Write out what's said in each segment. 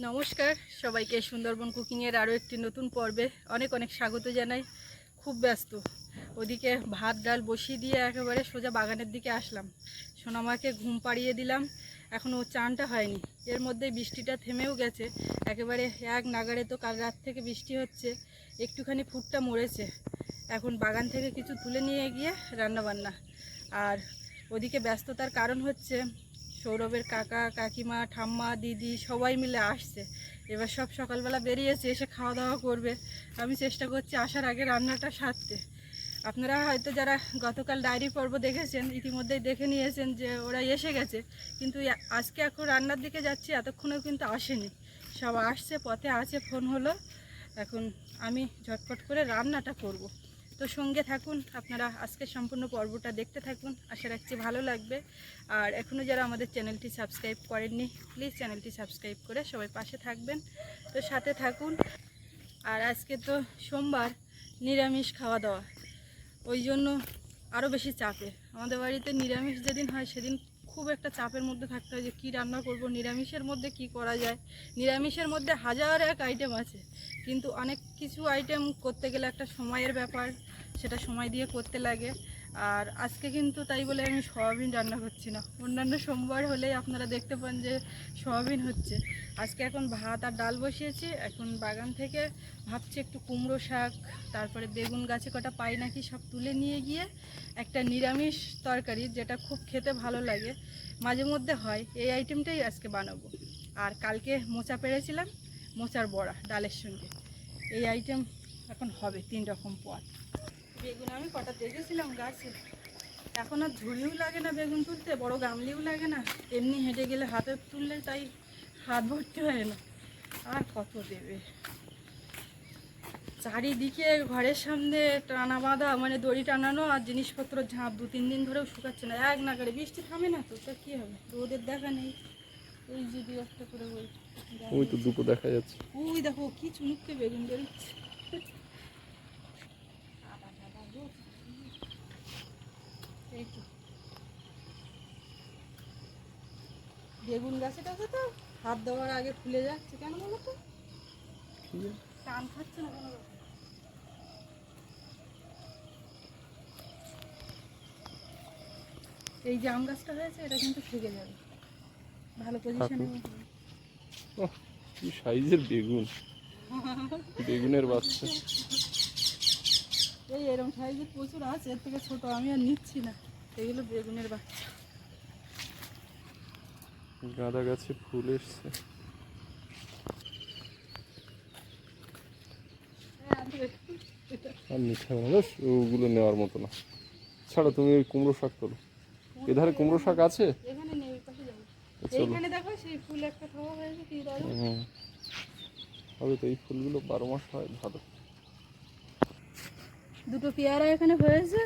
নমস্কার, সবাইকে সুন্দরবন কুকিংয়ের আরও একটি নতুন পর্বে অনেক অনেক স্বাগত জানাই। খুব ব্যস্ত। ওদিকে ভাত, ডাল বসিয়ে দিয়ে একেবারে সোজা বাগানের দিকে আসলাম। সোনামাকে ঘুম পাড়িয়ে দিলাম। এখন এখনও চানটা হয়নি। এর মধ্যে বৃষ্টিটা থেমেও গেছে। একেবারে এক নাগারে তো কাল রাত থেকে বৃষ্টি হচ্ছে। একটুখানি ফুটটা মরেছে। এখন বাগান থেকে কিছু তুলে নিয়ে গিয়ে রান্না বান্না আর ওদিকে ব্যস্ততার কারণ হচ্ছে সৌরভের কাকা, কাকিমা, ঠাম্মা, দিদি সবাই মিলে আসছে। এবার সব সকালবেলা বেরিয়েছে, এসে খাওয়া দাওয়া করবে। আমি চেষ্টা করছি আসার আগে রান্নাটা সারতে। আপনারা হয়তো যারা গতকাল ডায়েরি পর্ব দেখেছেন, ইতিমধ্যেই দেখে নিয়েছেন যে ওরা এসে গেছে। কিন্তু আজকে এখন রান্নার দিকে যাচ্ছি, এতক্ষণেও কিন্তু আসেনি। সব আসছে, পথে আছে, ফোন হলো। এখন আমি ঝটপট করে রান্নাটা করব। তো সঙ্গে থাকুন, আপনারা আজকের সম্পূর্ণ পর্বটা দেখতে থাকুন, আশা রাখছি ভালো লাগবে। আর এখনও যারা আমাদের চ্যানেলটি সাবস্ক্রাইব করেননি প্লিজ চ্যানেলটি সাবস্ক্রাইব করে সবাই পাশে থাকবেন। তো সাথে থাকুন। আর আজকে তো সোমবার, নিরামিষ খাওয়া দাওয়া। ওই জন্য আরও বেশি চাপে। আমাদের বাড়িতে নিরামিষ যেদিন হয়, সেদিন খুব একটা চাপের মধ্যে থাকতে হয় যে কী রান্না করব, নিরামিষের মধ্যে কি করা যায়। নিরামিষের মধ্যে হাজার এক আইটেম আছে, কিন্তু অনেক কিছু আইটেম করতে গেলে একটা সময়ের ব্যাপার। সেটা সময় দিয়ে করতে লাগে। আর আজকে কিন্তু তাই বলে আমি সয়াবিন রান্না করছি না। অন্যান্য সোমবার হলেই আপনারা দেখতে পান যে সয়াবিন হচ্ছে। আজকে এখন ভাত আর ডাল বসিয়েছি। এখন বাগান থেকে ভাবছি একটু কুমড়ো শাক, তারপরে বেগুন গাছে কটা পাই নাকি সব তুলে নিয়ে গিয়ে একটা নিরামিষ তরকারি যেটা খুব খেতে ভালো লাগে। মাঝে মধ্যে হয়, এই আইটেমটাই আজকে বানাবো। আর কালকে মোচা পেরেছিলাম, মোচার বড়া ডালের সঙ্গে। এই আইটেম এখন হবে, তিন রকম পদ বেগুন আমি কটা দেখেছিলাম গাছে। এখন আর ঝুড়িও লাগে না বেগুন তুলতে বড় গামলিও লাগে না। এমনি হেঁটে গেলে হাতে তুললে তাই হাত ভর্তি হয় না। আর কত দেবে? চারিদিকে ঘরের সামনে টানা বাঁধা মানে দড়ি টানানো আর জিনিসপত্র ঝাঁপ দু তিন দিন ধরেও শুকাচ্ছে না। এক নাগারে বৃষ্টি থামে না তো তা কী হবে? রোদের দেখা নেই। এই যদি একটা করে ওই ওই তো দুটো দেখা যাচ্ছে। ওই দেখো কি চুমুককে বেগুন বেরোচ্ছে আবা বাবা গো। এই তো। বেগুন গাছে টাছে তো হাত দেওয়ার আগে ফুলে যাচ্ছে কেন বলো তো? টান খাচ্ছে না কোনো এই যে আম গাছটা হয়েছে এটা কিন্তু থেকে যাবে। ভালো পজিশনে কি সাইজের বেগুন। বেগুনের বাচ্চা। এই এরকম সাইজের প্রচুর আছে এর থেকে ছোট আমি আর নিচ্ছি না। এগুলো বেগুনের বাচ্চা। গাঁদা গাছে ফুল এসছে। আর না বেশ ওগুলো নেওয়ার মতো না। ছাড়া তুমি ওই কুমড়ো শাক তোলো এধারে কুমড়ো শাক আছে? হবে তো এই ফুলগুলো বারো মাস হয় ভালো। দুটো পেয়ারা এখানে হয়েছে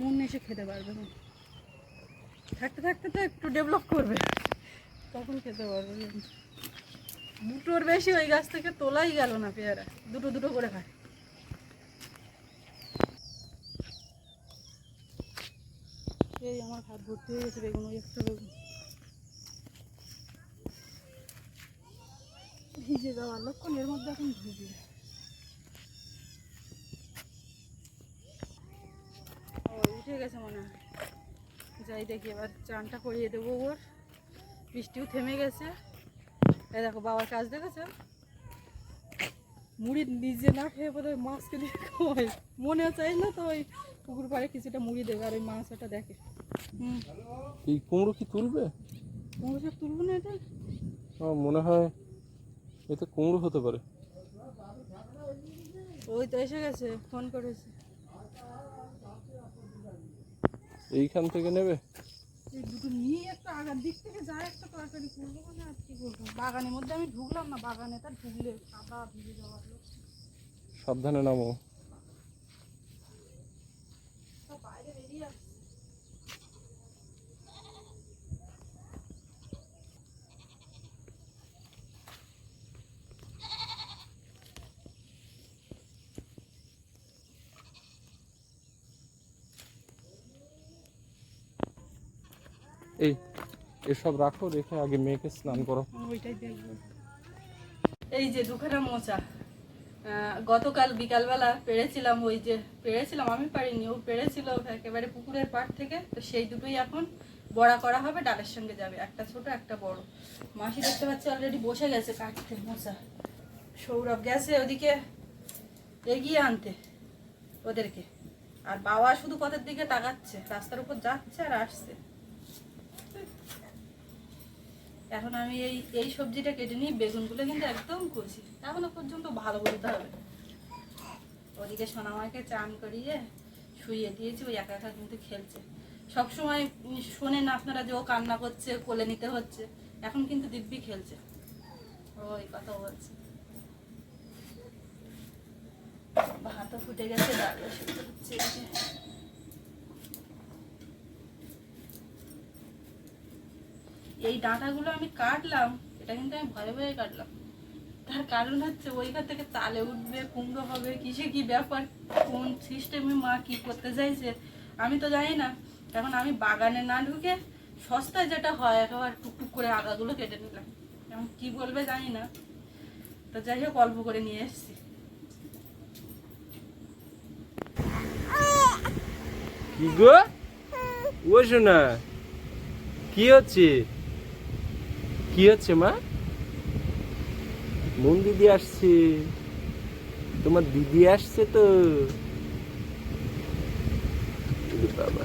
মন এসে খেতে পারবে। থাকতে থাকতে তো একটু ডেভেলপ করবে। তখন খেতে পারবে। দুটোর বেশি ওই গাছ থেকে তোলাই গেল না পেয়ারা। দুটো দুটো করে খায়। এই আমার হাত ভর্তি হয়ে গেছে বেগুন, ওই একটা বেগুন। ভিজে যাওয়ার লক্ষণ এর মধ্যে এখন ভিজে ও, উঠে গেছে মনে হয়। যাই দেখি, এবার চানটা করিয়ে দেবো ওর। বৃষ্টিও থেমে গেছে। এই দেখো বাবার কাজ দেখেছ মুড়ি নিজে না খেয়ে বোধহয় মাছকে দিয়ে খাওয়াই মনে না তো ওই পুকুর পাড়ে কিছুটা মুড়ি দেবে আর ওই মাছ ওটা দেখে। হুম। এই কুমড়ো কি তুলবে? তোমার সব তুলবো না এটা? আমার মনে হয় এতে কুমড়ো হতে পারে। ওই তো এসে গেছে ফোন করেছে। এইখান থেকে নেবে? এই দুটো নিয়ে একটা আগার দিক থেকে একটা তরকারি করব না আর কি বাগানের মধ্যে আমি ঢুকলাম না, বাগানে ঢুকলে যাওয়ার সাবধানে নামো। এই, এসব রাখো, রেখে আগে মেয়েকে স্নান করো। এই যে দুখানা মোচা। গতকাল বিকালবেলা পেরেছিলাম ওই যে, পেরেছিলাম, আমি পারিনি, ও পেরেছিল একেবারে পুকুরের পাড় থেকে। তো সেই দুটোই এখন বড়া করা হবে, ডালের সঙ্গে যাবে। একটা ছোট, একটা বড়। মাসি দেখতে পাচ্ছি অলরেডি বসে গেছে কাটতে মোচা। সৌরভ গেছে ওদিকে এগিয়ে আনতে ওদেরকে। আর বাবা শুধু পথের দিকে তাকাচ্ছে, রাস্তার উপর যাচ্ছে আর আসছে। এখন আমি এই এই সবজিটা কেটে নিই বেগুনগুলো কিন্তু একদম কষি এখনও পর্যন্ত ভালো বলতে হবে। ওদিকে সোনামাকে চান করিয়ে শুইয়ে দিয়েছি ওই একা একা কিন্তু খেলছে। সবসময় শোনেন আপনারা যে ও কান্না করছে, কোলে নিতে হচ্ছে। এখন কিন্তু দিব্যি খেলছে। ওই কথা বলছে। ভাতও ফুটে গেছে সিদ্ধ হচ্ছে। এই ডাঁটাগুলো আমি কাটলাম এটা কিন্তু আমি ভয়ে ভয়ে কাটলাম। তার কারণ হচ্ছে ওইখান থেকে তালে উঠবে কুমড়ো হবে কিসে কি ব্যাপার কোন সিস্টেমে মা কি করতে চাইছে আমি তো জানি না। এখন আমি বাগানে না ঢুকে সস্তায় যেটা হয় একেবারে টুকটুক করে আগাগুলো কেটে নিলাম। এখন কি বলবে জানি না। তো যাই হোক অল্প করে নিয়ে এসেছি। কি গো? ও শোনা কি হচ্ছে? কি হচ্ছে মা? মন দিদি আসছে। তোমার দিদি আসছে তো। বাবা।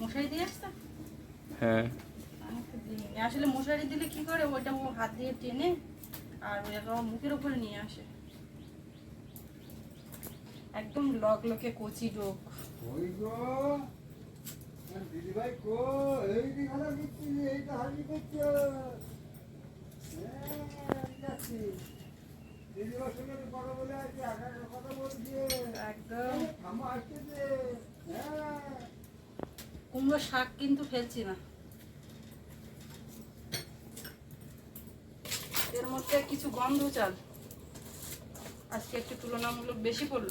মশারি দিয়ে হ্যাঁ। আসলে মশারি দিলে কি করে? ওইটা হাত দিয়ে টেনে আর মুখের উপরে নিয়ে আসে। একদম লক লকে কচি ডোক ওই গো। আর দিদিভাই কো এই দিঘানা দিচ্ছি এইটা হাজি করছ। হ্যাঁ, সঙ্গে কথা বলে আছি, কথা বলছি। একদম। হ্যাঁ। কুমড়ো শাক কিন্তু ফেলছি না। এর মধ্যে কিছু গন্ধ চাল। আজকে একটু তুলনামূলক বেশি পড়ল।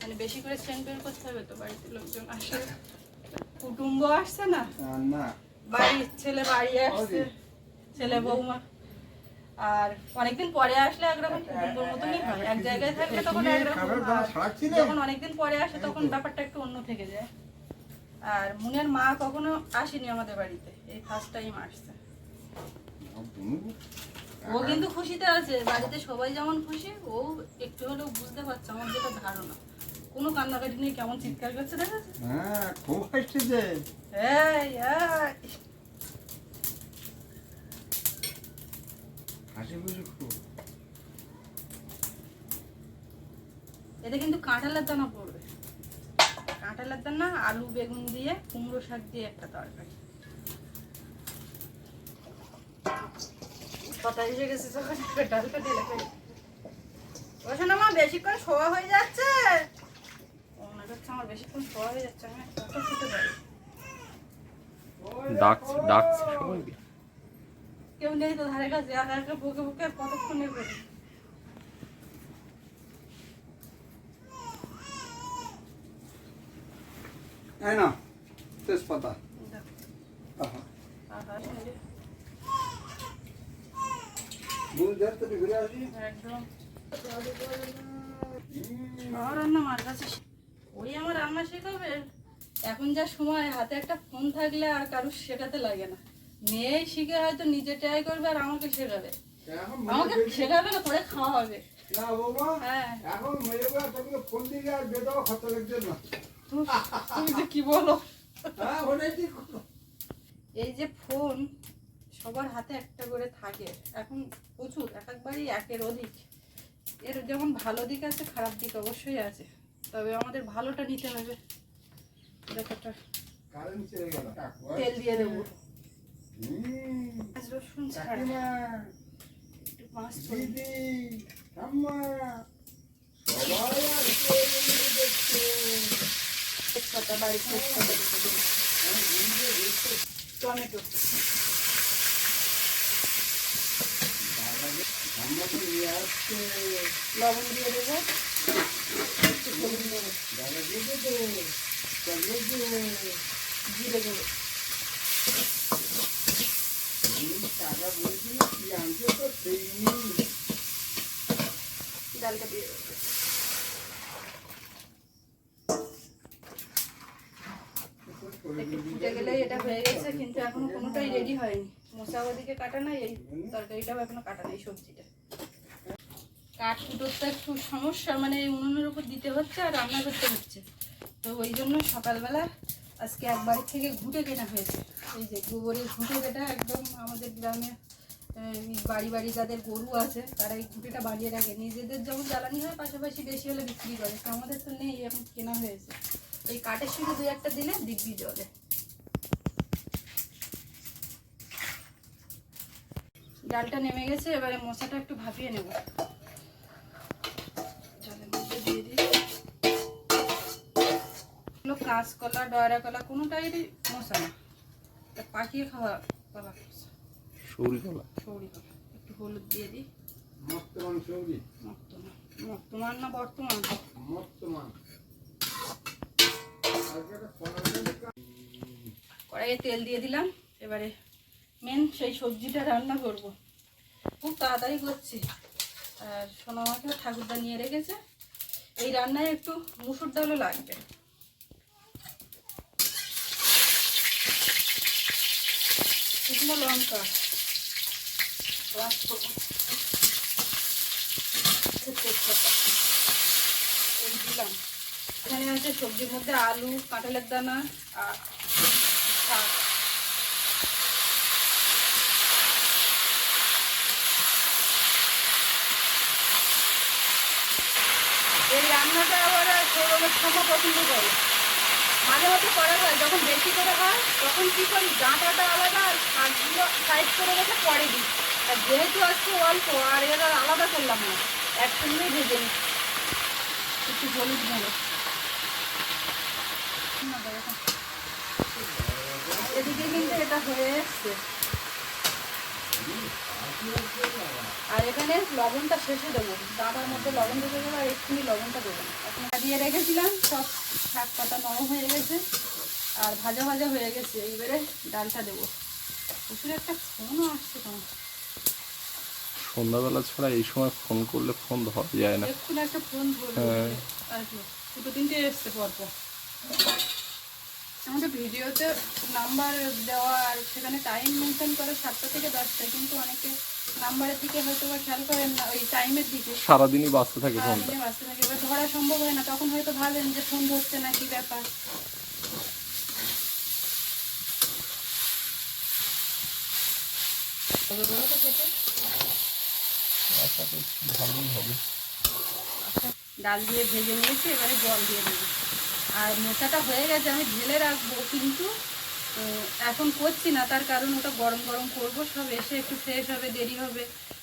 মানে বেশি করে সেন্ট বের করতে হবে তো বাড়িতে লোকজন আসে। কুটুম্ব আসছে না? না বাড়ির ছেলে বাড়ি আসছে ছেলে বৌমা। আর অনেকদিন পরে আসলে একরকম কুটুম্বর মতনই হয়। এক জায়গায় থাকলে তখন একরকম যখন অনেকদিন পরে আসে তখন ব্যাপারটা একটু অন্য থেকে যায়। আর মুনের মা কখনো আসেনি আমাদের বাড়িতে। এই ফার্স্ট টাইম আসছে। ও কিন্তু খুশিতে আছে। বাড়িতে সবাই যেমন খুশি ও একটু হলেও বুঝতে পারছে আমার যেটা ধারণা। কোনো কান্নাকাটি নেই কেমন চিৎকার করছে দেখেছে হ্যাঁ খুব আসতেছে এই হাসি খুশি খুব। এতে কিন্তু কাঁঠালের দানা পড়বে। কাঁঠালের দানা আলু বেগুন দিয়ে কুমড়ো শাক দিয়ে একটা তরকারি। কথা এসে গেছে যখন ডালটা ঢেলে বসে না মা বেশিক্ষণ শোয়া হয়ে যাচ্ছে। ও আমার বেশিক্ষণ শোয়া হয়ে যাচ্ছে আমি কত শুতে পারি। ডাকছে ডাকছে সবাইকে কেউ নেই তো ধারে কাছে একা একা বুকে বুকে আর কতক্ষণ এ করি এই না তেজপাতা। দেখ, আহা। আহা, শুনলি? বুঝ ধর তো ঘুরে আসি একদম। হুম, রান্না মার কাছে ওই আমার রান্না শেখাবে? এখন যা সময় হাতে একটা ফোন থাকলে আর কারুর শেখাতে লাগে না। মেয়েই শিখে হয়তো নিজে ট্রাই করবে আর আমাকে শেখাবে। এখন আমাকে শেখাবে না করে খাওয়া হবে না বাবা হ্যাঁ। এখন তোকে ফোন দিকে আর বেদাও খরচা লাগছে না। তুমি তুমি যে কি বলো? হ্যাঁ এই যে ফোন সবার হাতে একটা করে থাকে। এখন প্রচুর এক একবারই একের অধিক। এর যেমন ভালো দিক আছে খারাপ দিক অবশ্যই আছে। তবে আমাদের ভালোটা নিতে হবে। দেখো একটা কারেন্ট চলে গেল তেল দিয়ে দেবো। রসুন হ্যাঁ। টমেটো। লবণ দিয়ে দেবো একটু হলুদ দেবো দাদা দিয়ে দেবে চলে দেবে জিরে দেবো টাকা বলছিল আনছে তো সেই ডালটা দিয়ে এটা হয়ে গেছে কিন্তু এখনও কোনোটাই রেডি হয়নি। মশা ওদিকে কাটা নাই, এই তরকারিটাও এখনও কাটা নাই, সবজিটা। কাঠ কুটোরটা একটু সমস্যা মানে উনুনের উপর দিতে হচ্ছে আর রান্না করতে হচ্ছে। তো ওই জন্য সকালবেলা আজকে এক বাড়ি থেকে ঘুঁটে কেনা হয়েছে। এই যে গোবরের ঘুঁটে যেটা একদম আমাদের গ্রামে বাড়ি বাড়ি যাদের গরু আছে, তারা এই ঘুঁটেটা বানিয়ে রাখে। নিজেদের যেমন জ্বালানি হয়, পাশাপাশি বেশি হলে বিক্রি করে। তো আমাদের তো নেই, এখন কেনা হয়েছে। এই কাঠের সঙ্গে দুই একটা দিলে দিব্যি জলে। ডালটা নেমে গেছে, এবারে মশাটা একটু ভাপিয়ে নেব। কাঁচকলা ডয়রা কলা কোনোটাই মশা না। এটা পাকিয়ে খাওয়া কলা সৌরি কলা? সৌরি কলা। একটু হলুদ দিয়ে দিই। মর্তমান সৌরি। বর্তমান বর্তমান না বর্তমান? মর্তমান। কড়াইয়ে তেল দিয়ে দিলাম। এবারে মেন সেই সবজিটা রান্না করব। খুব তাড়াতাড়ি করছি। আর সোনামাকে ঠাকুরদা নিয়ে রেখেছে। এই রান্নায় একটু মুসুর ডালও লাগবে। শুকনো লঙ্কা। এই দিলাম। এখানে আছে সবজির মধ্যে আলু কাঁঠালের দানা আর শাক। এই রান্নাটা আবার সৌরভের ক্ষমা পছন্দ করে। মাঝে মাঝে করা হয়, যখন বেশি করে হয়, তখন কি করি ডাঁটাটা আলাদা আর শাকগুলো সাইড করে রেখে পরে দিই। আর যেহেতু আজকে অল্প, আর এরা আলাদা করলাম না একসঙ্গেই ভেজে নিই। একটু হলুদ ভালো এদিকে কিন্তু এটা হয়ে এসছে। আর এখানে লবণটা শেষে দেবো। ডাঁটার মধ্যে লবণ দেবো দেবো আর এক্ষুনি লবণটা দেবো। এখন দিয়ে রেখেছিলাম সব শাক পাতা নরম হয়ে গেছে আর ভাজা ভাজা হয়ে গেছে। এইবারে ডালটা দেবো। প্রচুর একটা ফোনও আসছে তোমার। সন্ধ্যাবেলা ছাড়া এই সময় ফোন করলে ফোন ধরা যায় না। একটা ফোন ধরবে। হ্যাঁ। দুটো তিনটে এসছে পরপর। আমাদের ভিডিওতে নাম্বার দেওয়া আর সেখানে টাইম মেনশন করে সাতটা থেকে দশটা কিন্তু অনেকে নাম্বারের দিকে হয়তো বা খেয়াল করেন না ওই টাইমের দিকে। সারাদিনই বাঁচতে থাকে ফোনটা বাঁচতে থাকে এবার ধরা সম্ভব হয় না তখন হয়তো ভাবেন যে ফোন ধরছে না কি ব্যাপার। ভালোই হবে ডাল দিয়ে ভেজে নিয়েছি এবারে জল দিয়ে দেবো। আর মোচাটা হয়ে গেছে আমি ঢেলে রাখব কিন্তু উম, এখন করছি না তার কারণ ওটা গরম গরম করব সব এসে একটু ফ্রেশ হবে দেরি হবে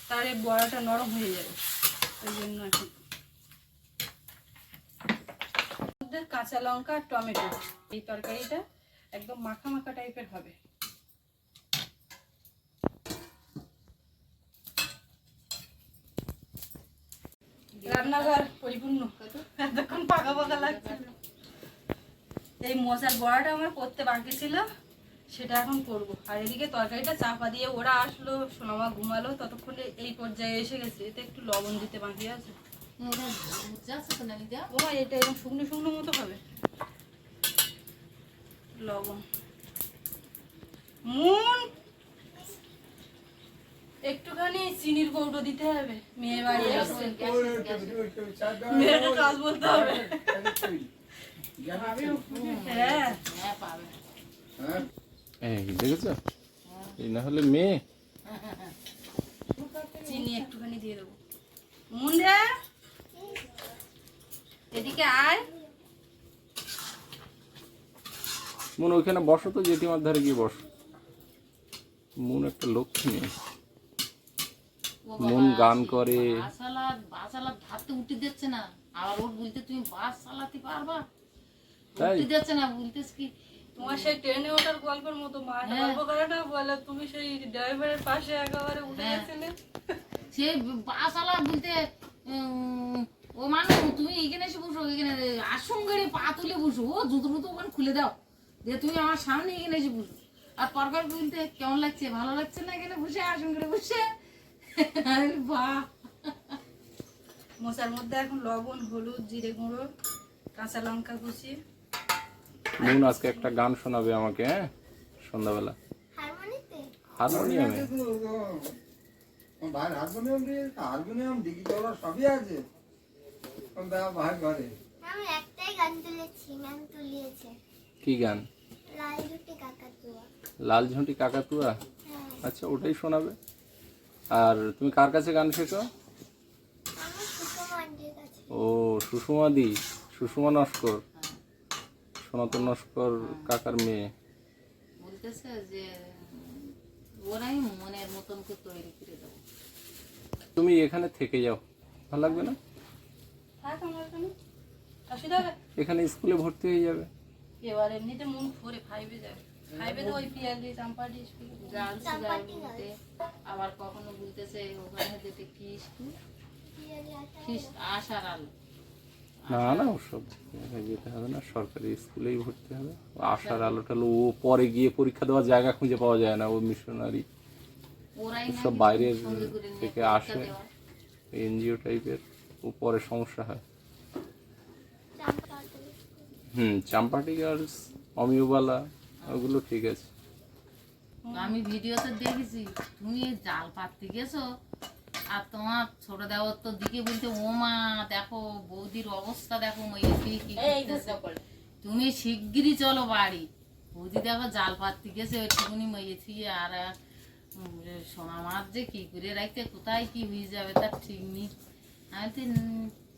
তার এই বড়াটা নরম হয়ে যাবে ওই জন্য এখন। মধ্যে কাঁচা লঙ্কা আর টমেটো এই তরকারিটা একদম মাখা মাখা টাইপের হবে। রান্নাঘর পরিপূর্ণ। এতক্ষণ পাকা পাকা লাগছিল এই মশার বড়াটা আমার করতে বাকি ছিল সেটা এখন করব। আর এদিকে তরকারিটা চাপা দিয়ে ওরা আসলো সোনামা ঘুমালো ততক্ষণে এই পর্যায়ে এসে গেছে। এতে একটু লবণ দিতে বাকি আছে। ও এটা এরকম শুকনো শুকনো মতো হবে। লবণ। মুন একটুখানি চিনির কৌটো দিতে হবে। মেয়ে বাড়ি আসছে। মেয়েকে কাজ বলতে হবে। দেখেছ এই না হলে মেয়ে চিনি একটুখানি দিয়ে দেবো মুন্ডে এদিকে আয় মন ওইখানে বসো তো জেঠিমার ধারে গিয়ে বসো। মন একটা লক্ষ্মী। মেয়ে মন গান করে। বাস চালা বাস চালা ভাবতে উঠতে দিচ্ছে না। আবার ওর বলতে তুমি বাস চালাতে পারবা? দিচ্ছে না বলতেছ কি? তোমার সেই ট্রেনে ওঠার গল্পের মতো মা হ্যাঁ। গল্প করে না বলে তুমি সেই ড্রাইভারের পাশে একেবারে উঠে হ্যাঁ। গেছিলে। সে বলতে ও তুমি এখানে এসে বসো এখানে আসন গাড়ি পা তুলে বসো ও জুতো ওখানে খুলে দাও দিয়ে তুমি আমার সামনে এখানে এসে বসো। আর তরকারি বলতে কেমন লাগছে? ভালো লাগছে না এখানে বসে? আসন করে বসে? আরে বাহ। মশার মধ্যে এখন লবণ হলুদ জিরে গুঁড়ো কাঁচা লঙ্কা কুচি। মুন আজকে একটা গান শোনাবে আমাকে হ্যাঁ? সন্ধ্যাবেলা। হারমোনিয়ামে? ভাই হারমোনিয়াম ডিগি চলা সবই আছে। ভাই ঘরে। আমি একটাই গান তুলেছি ম্যাম তুলিয়েছে। কি গান? লাল রুটি কাকাতুয়া। লাল ঝুঁটি কাকাতুয়া? হ্যাঁ। আচ্ছা ওটাই শোনাবে। আর তুমি কার কাছে গান শেখো? ও সুষমা দি সুষমা নস্কর। সনাতন নস্কর কাকার মেয়ে। বলতেছে যে ওরাই মনের মতন করে তৈরি করে দেবো। তুমি এখানে থেকে যাও। ভালো লাগবে না? থাক আমার এখানে। অসুবিধা হবে এখানে স্কুলে ভর্তি হয়ে যাবে। এবার এমনিতে মন ফোরে ফাইভে যাবে ফাইভে তো ওই পিয়ালি চাম্পাটি স্কুল গার্লস বলতে আবার কখনো বলতেছে ওখানে যেতে কি স্কুল পিয়ালি আশার আলো। না না ওসব যেতে হবে না সরকারি স্কুলেই ভর্তি হবে। ও আশার আলো টালো ও পরে গিয়ে পরীক্ষা দেওয়ার জায়গা খুঁজে পাওয়া যায় না ও মিশনারি সব বাইরের থেকে আসে। এনজিও টাইপের ও পরে সমস্যা হয়। হুম চাম্পাটি গার্লস অমিওবালা ওগুলো ঠিক আছে। আমি ভিডিওতে দেখেছি তুমি জাল পাততে গেছো আর তোমার ছোট দেওয়ার তো দিকে বলতে ও মা দেখো বৌদির অবস্থা দেখো কি তুমি শিগগিরই চলো বাড়ি। বৌদি দেখো জাল পাততে গেছে ওইটুকুনি মেয়েছি আর সোনা মাছ যে কি করে রাখতে কোথায় কি হয়ে যাবে তার ঠিক নেই। আমি তো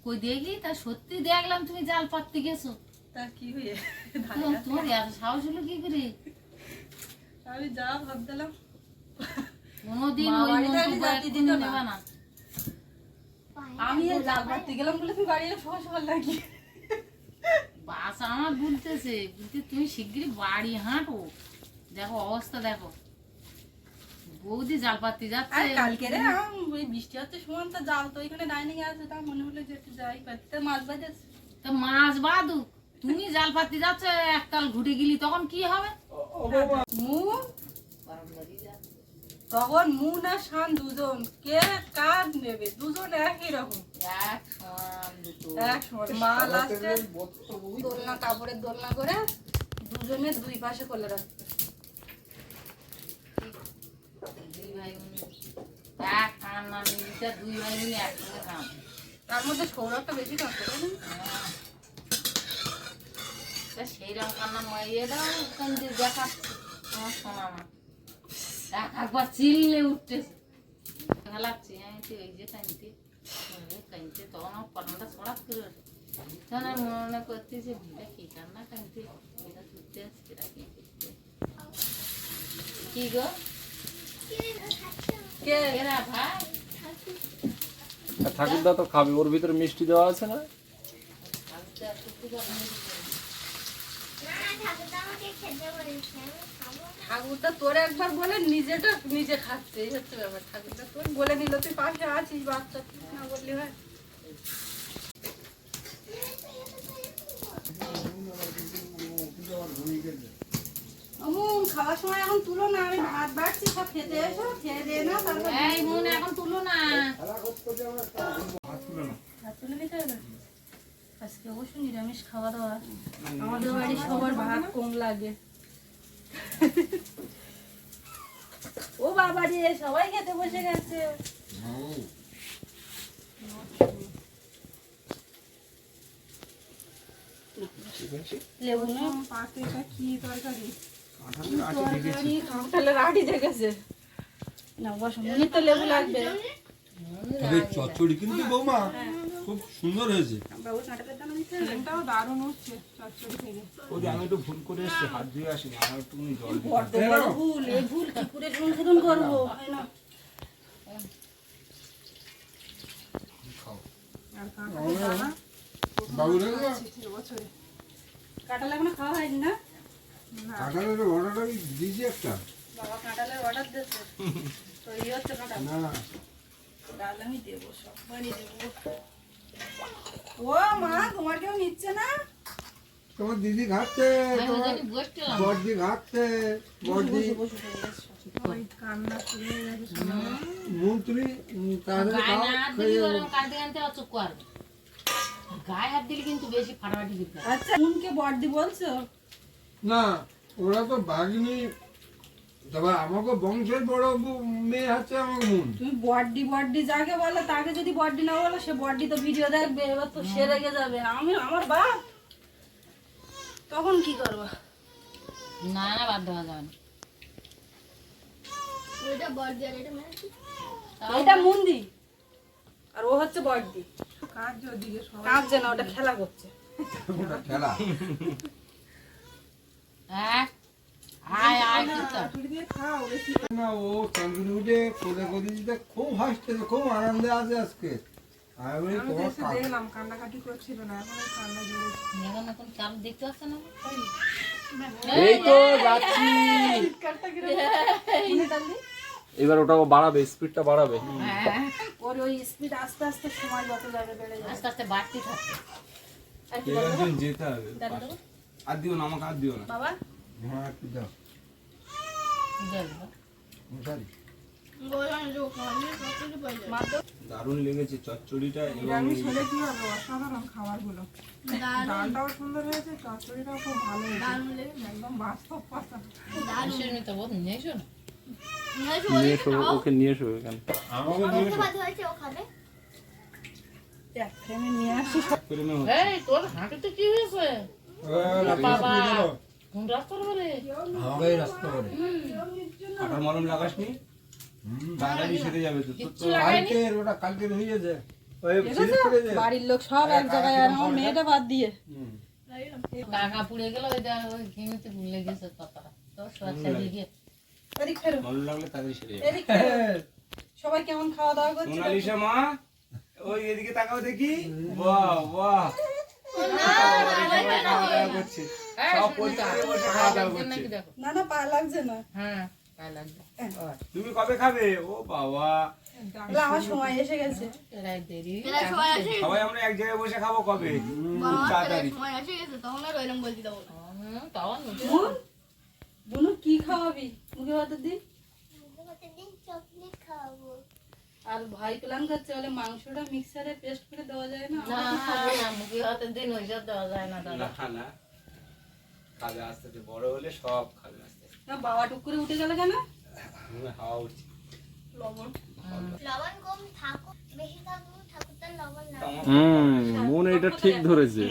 কই দেখি তা সত্যি দেখলাম তুমি জাল পাততে গেছো। তা কি হয়ে? তোমার এত সাহস হলো কি করে? আমি যা ভাবছিলাম কোনোদিন ওই বাড়ি থাকলে মন্তব্য জাতি এক্ষুনি দিত না। নেবে না। আমি জাল গেলাম বলে তুমি বাড়ি সকাল সকাল লাগি বাস আমার বলতেছে বলতে তুমি শিগগিরই বাড়ি হাঁটো দেখো অবস্থা দেখো বৌদি জাল পাতি যাচ্ছে কালকে রে ওই বৃষ্টি হচ্ছে সমান তো জাল তো এখানে ডাইনিং এ আছে তা মনে হলো যে একটু যাই পাততে মাছ বাজেছে তো মাছ বাদু তুমি জাল পাতি যাচ্ছে এককাল ঘুরে গেলি তখন কি হবে মু তখন মু না শান দুজন কে কার নেবে? দুজন একই রকম। এক সমান এক সমান মা লাস্টে দোলনা কাপড়ের দোলনা করে দুজনের দুই পাশে করলে রাখতে দুই ভাই বোন এক খান না মিলিটা দুই ভাই মিলে একসঙ্গে খান। তার মধ্যে সৌরভটা বেশি না? সেই রকম কান্না মাইয়ে দাও ওখান দিয়ে দেখাচ্ছে আমার সোনা মা এক একবার চিল্লে উঠতেছে। লাগছে? আমি তো এই যে কানতে কানতে তখন আমার পাটনাটা সরাত করে ওঠে তখন আর মনে মনে করতেছে এটা কি কান্না কানতে এটা তুলতে আসছে এটা কি গো? কে এরা ভাই? ঠাকুরদা তো খাবে ওর ভিতরে মিষ্টি দেওয়া আছে না? ঠাকুরদা আমাকে খেতে বলেছে। আমি খাব না। ঠাকুরটা তোর একবার বলে নিজেটা নিজে খাচ্ছে এই হচ্ছে ব্যাপার। ঠাকুরটা তোর বলে নিল তুই পাশে আছিস বাচ্চা তুই না বললি হয়? খাওয়ার সময় এখন তুলো না আমি ভাত বাড়ছি সব খেতে এসো খেয়ে না তারপর এই মনে এখন তুলো না। ভাত তুলে নিতে হবে? আজকে অবশ্য নিরামিষ খাওয়া দাওয়া। আমাদের বাড়ি সবার ভাত কম লাগে। ও বাবা রে সবাই খেতে বসে গেছে। লেবু না পাখিটা কি তরকারি কাঁঠালের আটি জেগেছে। না বসো মনে তো লেবু লাগবে। চচ্চড়ি কিন্তু বৌমা। খুব সুন্দর হয়েছে। দারুণ হচ্ছে ওই আমি একটু ভুল করে এসেছি হাত ধুয়ে আসি আমার একটুখানি জল দিতে বড্ড বড় ভুল এই ভুল কি করে সংশোধন করব? হয়। এখনও খাওয়া হয়নি না? কাঁঠালের অর্ডার আমি দিয়েছি একটা। বাবা কাঁঠালের অর্ডার দিয়েছে। তো এই হচ্ছে না। ডাল আমি দেবো সবারই দেবো। ও মা তোমার কেউ নিচ্ছে না তোমার দিদি ঘাটছে বর্দি ঘাটছে বর্দি মন্ত্রী তাদের গায়ে হাত দিলে কিন্তু বেশি ফাটাফাটি দিতে আচ্ছা উনকে বর্দি বলছো না ওরা তো ভাগ্নি তবে আমাকে বংশের বড় মেয়ে হচ্ছে আমাকে মন তুমি বড্ডি বড্ডি যাকে বলে তাকে যদি বড্ডি না বলো সে বড্ডি তো ভিডিও দেখবে এবার তো সে রেগে যাবে। আমি আমার বাপ? তখন কি করব? না না বাধ্য হওয়া যাবে না। ওইটা বড় আর এটা মানে এটা মুন্দি আর ও হচ্ছে বড্ডি। কাঁদছে না ওটা খেলা করছে। ওটা খেলা। হ্যাঁ? না ও কোলে খুব হাসতেছে খুব আনন্দে আছে আজকে। আমি বলি, তোমার কাজ- এখন এখন চাল দেখতে পাচ্ছ না? এই তো যাচ্ছি। এবার ওটা বাড়াবে স্পিডটা বাড়াবে। হ্যাঁ। ওর ওই স্পিড আস্তে আস্তে সময় যত যাবে বেড়ে যাবে। আস্তে আস্তে বাড়তে থাকবে। যেতে হবে আর দিও না আমাকে আর দিও না। বাবা? হ্যাঁ একটু দাও মশারি দারুণ লেগেছে চচ্চড়িটা নিরামিষ হলে কি হবে অসাধারণ খাবারগুলো। ডালটাও সুন্দর হয়েছে চচ্চড়িটাও খুব ভালো হয়েছে। একদম বাস্তব কথা নিয়ে এসো ওকে নিয়ে এসো এখানে আমাকে নিয়ে এসো হয়েছে ও খাবে এই তোর হাঁটুতে কি হয়েছে? বাবা। কোন রাস্তার বলে রাস্তা আটা মলম লাগাসনি? সেরে যাবে তো। কালকে ওটা কালকে হয়ে বাড়ির লোক সব এক জায়গায় আর আমার মেয়েটা বাদ দিয়ে। টাকা পুড়ে গেল ওই দেখ ওই ঘিমিতে ভুলে গেছে কথাটা তো সব সাজিয়ে গিয়ে। মলম লাগলে তাড়াতাড়ি সেরে যাবে। সবাই কেমন খাওয়া দাওয়া করছে? মা ওই এদিকে তাকাও দেখি। বাহ বাহ। না না লাগছে না হ্যাঁ তুমি কবে খাবে ও বাবা আমার সময় এসে গেছে সবাই আমরা এক জায়গায় বসে খাব কবে তাড়াতাড়ি তখন কি খাওয়াবি। মুখে ভাত দিই আর ভাই প্ল্যান করছে বলে মাংসটা মিক্সারে পেস্ট করে দেওয়া যায় না? না হাতের দিন ওইসব দেওয়া যায় না দাদা। না না। খাবে আস্তে আস্তে বড় হলে সব খাবে আস্তে না, বাবা টুক করে উঠে গেল কেন? মুখে হাওয়া উঠছে। লবণ। লবণ কম ঠাকুর বেশি লবণ না। হুম মন এটা ঠিক ধরেছে।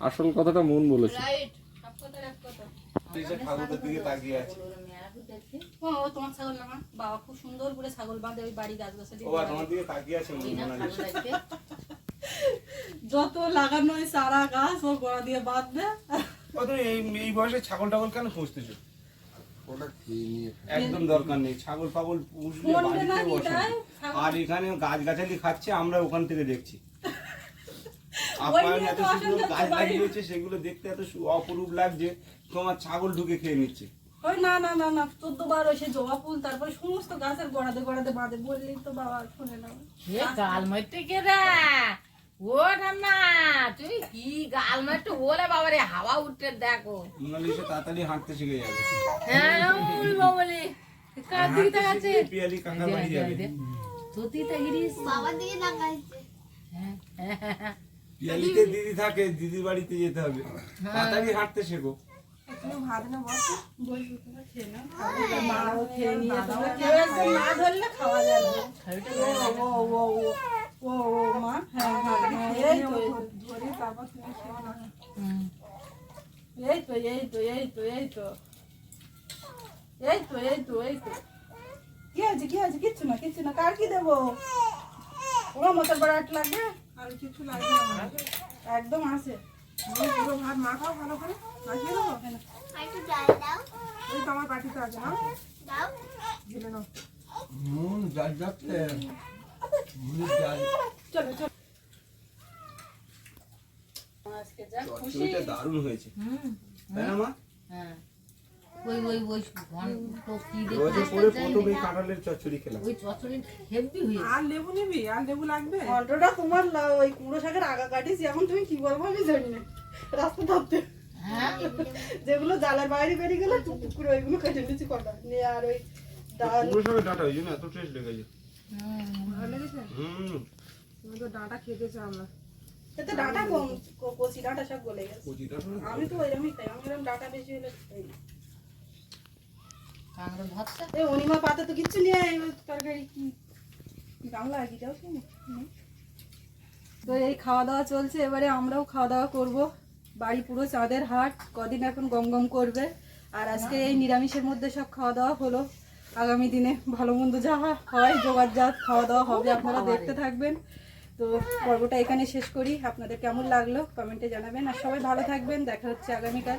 আসল কথাটা মন বলেছে। রাইট সব এক কথা। তুই ঠাকুরের দিকে তাকিয়ে আছে ও ও তোমার ছাগল না মা? বাবা খুব সুন্দর করে ছাগল বাঁধে ওই বাড়ি গাছ গাছালি ও বা তোমার দিকে তাকিয়ে আছে যত লাগানো হয় সারা গাছ ও গোড়া দিয়ে বাঁধবে। ও তুমি এই এই বয়সে ছাগল টাগল কেন পুষতেছো ওটা একদম দরকার নেই ছাগল পাগল পুষলে বাড়িতে বসে আর এখানে গাছ গাছালি খাচ্ছে আমরা ওখান থেকে দেখছি। ওই নিয়ে এত সুন্দর গাছ। লাগিয়েছে সেগুলো দেখতে এত সু- অপরূপ লাগছে তোমার ছাগল ঢুকে খেয়ে নিচ্ছে। না না না না চোদ্দ বার ওই সে জবা ফুল তারপরে সমস্ত গাছের গোড়াতে গোড়াতে বাঁধে। বললেই তো বাবা শুনে না গাল মারতে কে ও ঠান্ডা তুই কি গাল মারতে ওলে বাবারে হাওয়া উঠতে দেখো। মোনালিসা তাড়াতাড়ি হাঁটতে শিখে যাবে। হ্যাঁ ওই বাবারে কার দিকে তাকাচ্ছে? পিয়ালি বাড়ি যাবে। বাবার দিকে হ্যাঁ। পিয়ালিতে দিদি থাকে দিদির বাড়িতে যেতে হবে। তাড়াতাড়ি হাঁটতে শেখো। তুমি ভাত না বসো মা ও খেয়ে নিয়ে তবে কেউ একজন না ধরলে খাওয়া যাবে ও ও ও ও ও মা হ্যাঁ হ্যাঁ হ্যাঁ এই তো ধরে তারপর তুমি খেও না এই তো এই তো এই তো এই তো এই তো এই তো এই তো কি আছে কি আছে কিচ্ছু না কিচ্ছু না কার কি দেবো ওরা মতো বড় আট লাগবে আর কিছু লাগবে না একদম আছে পুরো ভাত মাখাও ভালো করে মাখিয়ে দেবো ওই তো আমার বাটিতে আছে না ঢেলে নাও মন যার যাচ্ছে চলো চলো দারুণ হয়েছে। তাই না মা? হ্যাঁ। ওই ওই ওই ঘন কি রোজে পরে প্রথম এই কাঁঠালের চচ্চড়ি খেলাম। ওই চচড়ি হেভি হয়েছে। আর লেবু নিবি? আর লেবু লাগবে? ঘন্টটা তোমার ওই কুমড়ো শাকের আগা কাটিস এখন তুমি কি বলব আমি জানি না। রাস্তা ধরতে। হ্যাঁ? যেগুলো জালের বাইরে বেরিয়ে গেলে টুকটুক করে ওইগুলো কেটে নিচ্ছি কটা নিয়ে আর ওই ডাটা ওই জন্য এত টেস্ট লেগেছে ভালো লেগেছে? হুম। তো ডাঁটা খেতে চাও না। এতে ডাঁটা কম ক- কচি ডাঁটা সব গলে গেছে। আমি তো ওইরকমই খাই আমি ডাঁটা বেশি হলে খাই না। এই অনিমা পাতা তো কিচ্ছু নিয়ে তরকারি কি বাংলা কি, যাও তো। এই খাওয়া দাওয়া চলছে, এবারে আমরাও খাওয়া দাওয়া করব। বাড়ি পুরো চাঁদের হাট, কদিন এখন গম গম করবে। আর আজকে এই নিরামিষের মধ্যে সব খাওয়া দাওয়া হলো। আগামী দিনে ভালো মন্দ যা হয় জোগাড় যা খাওয়া দাওয়া হবে, আপনারা দেখতে থাকবেন। তো পর্বটা এখানে শেষ করি। আপনাদের কেমন লাগল, কমেন্টে জানাবেন। আর সবাই ভালো থাকবেন, দেখা হচ্ছে আগামীকাল।